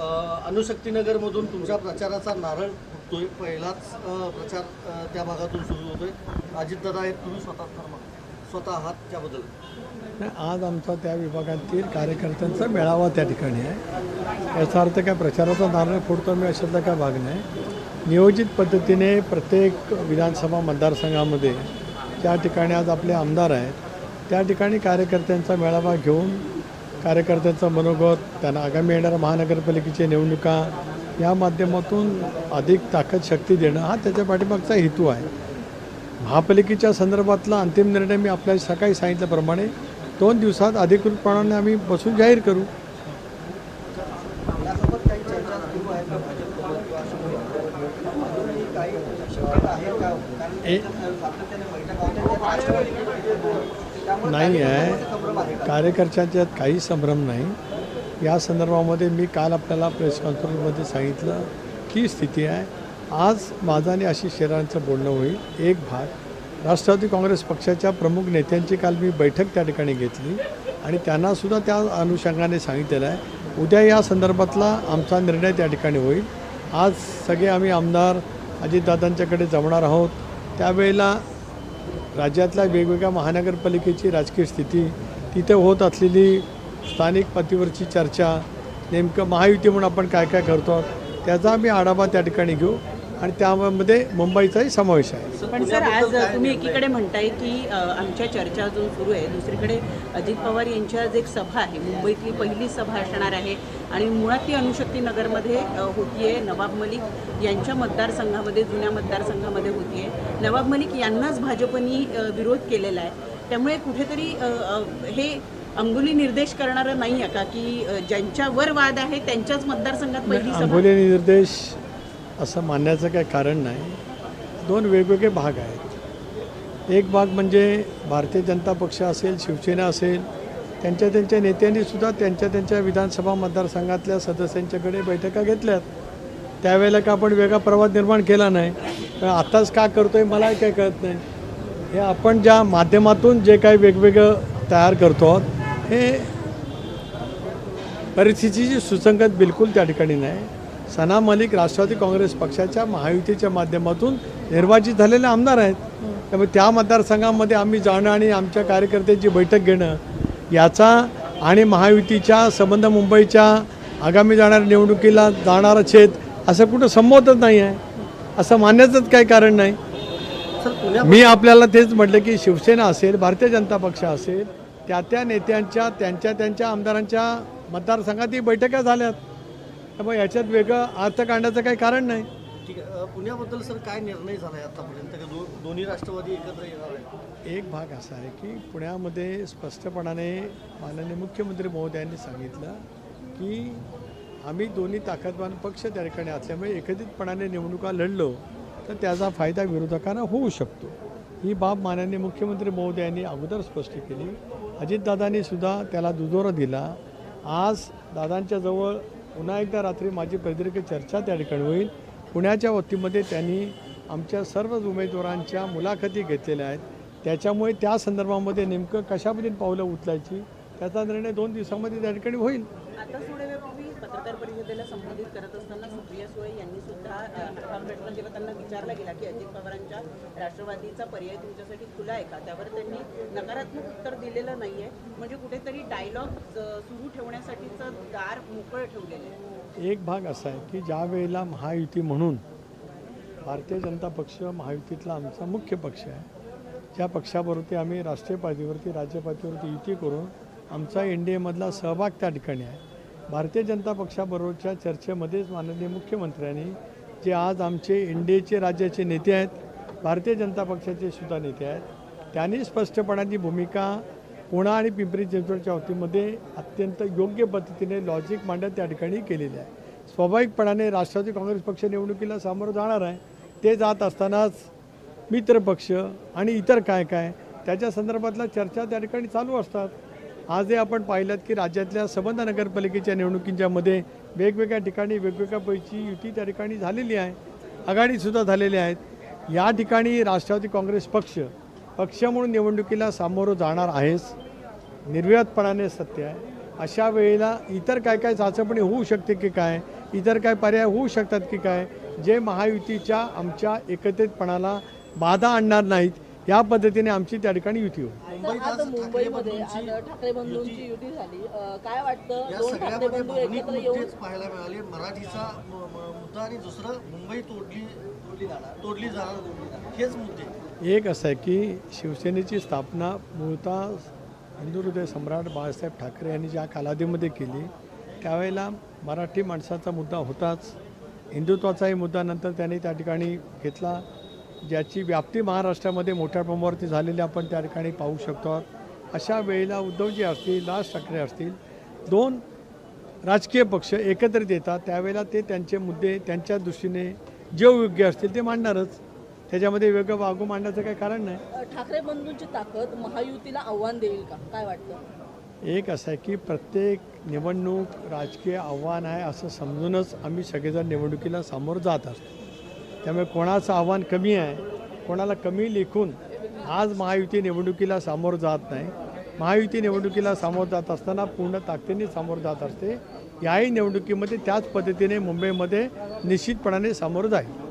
अणुशक्तीनगरमधून तुमच्या प्रचाराचा नारळ फुटतोय. पहिलाच प्रचार त्या भागातून सुरू होतोय. अजितदादा आहेत तुम्ही स्वतः स्वतः आहात त्याबद्दल. नाही, आज आमचा त्या विभागातील कार्यकर्त्यांचा मेळावा त्या ठिकाणी आहे. याचा अर्थ काय प्रचाराचा नारळ फोडतो मी अशातला काय भाग नाही. नियोजित पद्धतीने प्रत्येक विधानसभा मतदारसंघामध्ये ज्या ठिकाणी आज आपले आमदार आहेत त्या ठिकाणी कार्यकर्त्यांचा मेळावा घेऊन कार्यकर्त्यांचं मनोगत त्यांना आगामी येणाऱ्या महानगरपालिकेच्या निवडणुका या माध्यमातून अधिक ताकद शक्ती देणं हा त्याच्या पाठीमागचा हेतू आहे. महापालिकेच्या संदर्भातला अंतिम निर्णय मी आपल्याला सकाळी सांगितल्याप्रमाणे दोन दिवसात अधिकृतपणाने आम्ही बसून जाहीर करू. ए- नाही आहे? कार्यकर्त्यांच्यात काही संभ्रम नाही. या संदर्भामध्ये मी काल आपल्याला प्रेस कॉन्फरन्समध्ये सांगितलं की स्थिती आहे. आज माझं आणि आशिष शेरांचं बोलणं होईल. एक भाग. राष्ट्रवादी काँग्रेस पक्षाच्या प्रमुख नेत्यांची काल मी बैठक त्या ठिकाणी घेतली आणि त्यांनासुद्धा त्या अनुषंगाने सांगितलेलं आहे. उद्या या संदर्भातला आमचा निर्णय त्या ठिकाणी होईल. आज सगळे आम्ही आमदार अजितदादांच्याकडे जमणार आहोत. त्यावेळेला राज्यातल्या वेगवेगळ्या महानगरपालिकेची राजकीय स्थिती तिथे होत असलेली स्थानिक पातळीवरची चर्चा नेमकं महायुती म्हणून आपण काय काय करतो त्याचा आम्ही आढावा त्या ठिकाणी घेऊ. आणि त्यामध्ये मुंबईचाही समावेश आहे. पण सर आज तुम्ही एकीकडे म्हणताय की आमच्या चर्चा अजून सुरू आहे. दुसरीकडे अजित पवार यांची आज एक सभा आहे. मुंबईतली पहिली सभा असणार आहे आणि मुळात ती अणुशक्ती नगरमध्ये होतीये. नवाब मलिक यांच्या मतदारसंघामध्ये जुन्या मतदारसंघामध्ये होतीये. नवाब मलिक यांनाच भाजपनी विरोध केलेला आहे. त्यामुळे कुठेतरी हे अंगुली निर्देश करणारं नाही आहे का की ज्यांच्यावर वाद आहे त्यांच्याच मतदारसंघात पहिली सभा आंबोली निर्देश असं मानण्याचं काही कारण नाही. दोन वेगवेगळे भाग आहेत. एक भाग म्हणजे भारतीय जनता पक्ष असेल शिवसेना असेल त्यांच्या त्यांच्या नेत्यांनीसुद्धा त्यांच्या त्यांच्या विधानसभा मतदारसंघातल्या सदस्यांच्याकडे बैठका घेतल्यात. त्यावेळेला का आपण वेगळा प्रवाद निर्माण केला नाही? पण आत्ताच का करतो आहे मला काही कळत नाही. हे आपण ज्या माध्यमातून जे काही वेगवेगळं तयार करतो आहोत हे परिस्थितीची सुसंगत बिलकुल त्या ठिकाणी नाही. सना मलिक राष्ट्रवादी काँग्रेस पक्षाच्या महायुतीच्या माध्यमातून निर्वाचित झालेले आमदार आहेत. त्यामुळे त्या मतदारसंघामध्ये आम्ही जाणं आणि आमच्या कार्यकर्त्यांची बैठक घेणं याचा आणि महायुतीच्या संबंध मुंबईच्या आगामी जाणाऱ्या निवडणुकीला जाणारं छेद असं कुठं संमतच नाही आहे. असं मानण्याचंच काही कारण नाही. मी आपल्याला तेच म्हटलं की शिवसेना असेल भारतीय जनता पक्ष असेल त्या त्या नेत्यांच्या त्यांच्या त्यांच्या आमदारांच्या मतदारसंघात ही बैठका झाल्यात. त्यामुळे याच्यात वेगळं अर्थ काढण्याचं काही कारण नाही. ठीक आहे पुण्याबद्दल सर काय निर्णय झाला आहे आतापर्यंत दो दोन्ही राष्ट्रवादी एकत्र येणार आहे एक भाग असा आहे की पुण्यामध्ये स्पष्टपणाने माननीय मुख्यमंत्री महोदयांनी सांगितलं की आम्ही दोन्ही ताकदवान पक्ष त्या ठिकाणी असल्यामुळे एकत्रितपणाने निवडणुका लढलो तर त्याचा फायदा विरोधकांना होऊ शकतो. ही बाब माननीय मुख्यमंत्री महोदयांनी अगोदर स्पष्ट केली. अजितदादांनी सुद्धा त्याला दुजोरा दिला. आज दादांच्या जवळ पुन्हा एकदा रात्री माझी प्रदीर्घ चर्चा त्या ठिकाणी होईल. पुण्याच्या वतीमध्ये त्यांनी आमच्या सर्व उमेदवारांच्या मुलाखती घेतलेल्या आहेत. त्याच्यामुळे त्या संदर्भामध्ये नेमकं कशा पावलं उचलायची त्याचा निर्णय दोन दिवसामध्ये त्या ठिकाणी होईल. आता पत्रकार परिषदेला संबोधित करत असताना सुप्रिया सुळे यांनी सुद्धा अ, जेव्हा त्यांना विचारला गेला की अजित पवारांच्या राष्ट्रवादीचा पर्याय तुमच्यासाठी खुला आहे का? त्यावर त्यांनी नकारात्मक उत्तर दिलेलं नाही आहे म्हणजे कुठेतरी डायलॉग सुरू ठेवण्यासाठीचं दार मोकळं ठेवलेलं आहे. एक भाग असा आहे की ज्या वेळेला महायुती म्हणून भारतीय जनता पक्ष महायुतीतला आमचा मुख्य पक्ष आहे ज्या पक्षावरती आम्ही राष्ट्रीय पातळीवरती राज्य पातळीवरती युती करून आमचा एन डी एमधला सहभाग त्या ठिकाणी आहे. भारतीय जनता पक्षाबरोबरच्या चर्चेमध्येच माननीय मुख्यमंत्र्यांनी जे आज आमचे एन डी एचे राज्याचे नेते आहेत भारतीय जनता पक्षाचे सुद्धा नेते आहेत त्यांनी स्पष्टपणाची भूमिका पुणा आणि पिंपरी चिंचवडच्या वतीमध्ये अत्यंत योग्य पद्धतीने लॉजिक मांडत त्या ठिकाणी केलेली आहे. स्वाभाविकपणाने राष्ट्रवादी काँग्रेस पक्ष निवडणुकीला सामोरं जाणार आहे. ते जात असतानाच मित्र पक्ष आणि इतर काय काय त्याच्या संदर्भातल्या चर्चा त्या ठिकाणी चालू असतात. आजही आपण पाहिलं की राज्यातल्या संबंध नगरपालिकेच्या निवडणुकींच्यामध्ये वेगवेगळ्या ठिकाणी वेगवेगळ्या पैकी युती त्या ठिकाणी झालेली आहे आघाडीसुद्धा झालेली आहेत. या ठिकाणी राष्ट्रवादी काँग्रेस पक्ष पक्ष म्हणून निवडणुकीला सामोरं जाणार आहेस निर्विवादपणाने सत्य आहे. अशा वेळेला इतर काय काय चाचपणी होऊ शकते की काय इतर काय पर्याय होऊ शकतात की काय जे महायुतीच्या आमच्या एकत्रितपणाला बाधा आणणार नाहीत या पद्धतीने आमची त्या ठिकाणी युती होईल. तर मुंबईत आज आज मुंबईमध्ये ठाकरे आज ठाकरे बंधूंची युती झाली. अं, काय वाटतं? या दोन ठाकरे सगळ्यामध्ये बंधू भावनिक एकत्र येऊन मुद्देच पाहायला मिळाले. मराठीचा म- म- मुद्दा आणि दुसरं मुंबई तोडली तोडली जाणार तोडली जाणार. हेच मुद्दे. एक असं आहे की शिवसेनेची स्थापना मूळतः हिंदू हृदय सम्राट बाळासाहेब ठाकरे यांनी ज्या कालावधीमध्ये केली त्यावेळेला मराठी माणसाचा मुद्दा होताच. हिंदुत्वाचाही मुद्दा नंतर त्यांनी त्या ठिकाणी घेतला. ज्याची व्याप्ती महाराष्ट्रामध्ये मोठ्या प्रमाणावरती झालेली आपण त्या ठिकाणी पाहू शकतो. आहोत अशा वेळेला उद्धवजी असतील राज ठाकरे असतील दोन राजकीय पक्ष एकत्रित येतात त्यावेळेला ते त्यांचे मुद्दे त्यांच्या दृष्टीने जे योग्य असतील ते मांडणारच. त्याच्यामध्ये वेगळं वागू मांडण्याचं काही कारण नाही. ठाकरे बंधूंची ताकद महायुतीला आव्हान देईल का? काय वाटतं? एक असं आहे की प्रत्येक निवडणूक राजकीय आव्हान आहे असं समजूनच आम्ही सगळेजण निवडणुकीला सामोरं जात असतो. त्यामुळे कोणाचं आव्हान कमी आहे कोणाला कमी लेखून आज महायुती निवडणुकीला सामोरं जात नाही. महायुती निवडणुकीला सामोरं जात असताना पूर्ण ताकदीने सामोरं जात असते. याही निवडणुकीमध्ये त्याच पद्धतीने मुंबईमध्ये निश्चितपणाने सामोरं जाईल.